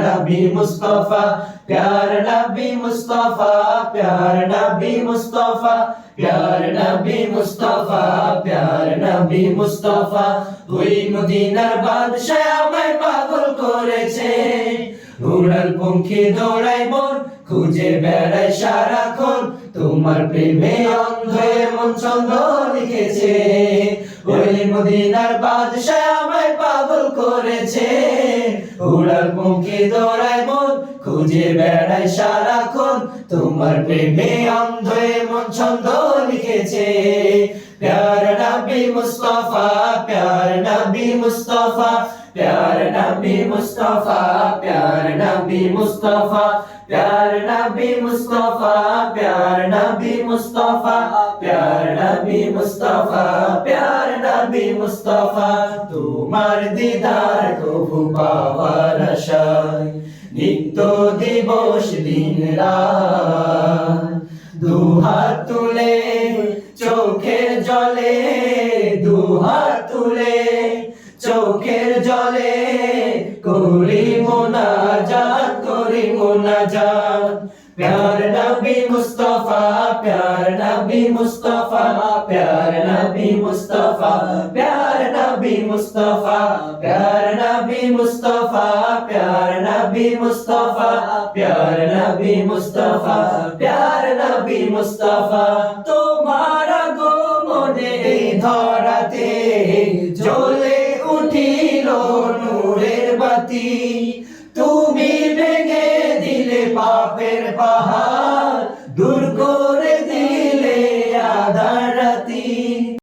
নবী মুস্তফা প্যার নবী মুস্তফা প্যার মুস্তফা প্যার মুস্তফা প্যার মুস্তফা আমায় পাগল করেছে। উড়াল দৌড়াই খুঁজে বেড়ায় সারাক্ষণ। তোমার প্রেমে অন্ধ মন ছন্দ লিখেছে। ওই মদিনার বাদশাহ আমায় পাগল করেছে। উড়াল মুখে দৌড়ায় মন, খুঁজে বেড়ায় সারাক্ষণ। তোমার প্রেমে অন্ধ মন ছন্দ লিখেছে। প্যার নবী মুস্তফা, প্যার নবী মুস্তফা प्यार नबी মুস্তফা, প্যার नबी मुस्तफा प्यार नबी मुस्तफा प्यार नबी मुस्तफा प्यार नबी मुस्तफा प्यार নবী মুস্তফা, তোমার দিদার কবু পাওয়ার নিত্য দিবস দিন দুহাত তুলে চোখের জলে, দুহাত তুলে চোখের জলে করি মোনাজাত প্যার নবী মুস্তফা প্যার নবী মুস্তফা প্যার নবী মুস্তফা প্যার নবী মুস্তফা প্যার নবী মুস্তফা প্যার নবী মুস্তফা প্যার নবী মুস্তফা প্যার নবী মুস্তফা তোমার আগমনে এই ধরাতে জ্বলে উঠিল পাপের পাহাড় দূর করে দিলে আধার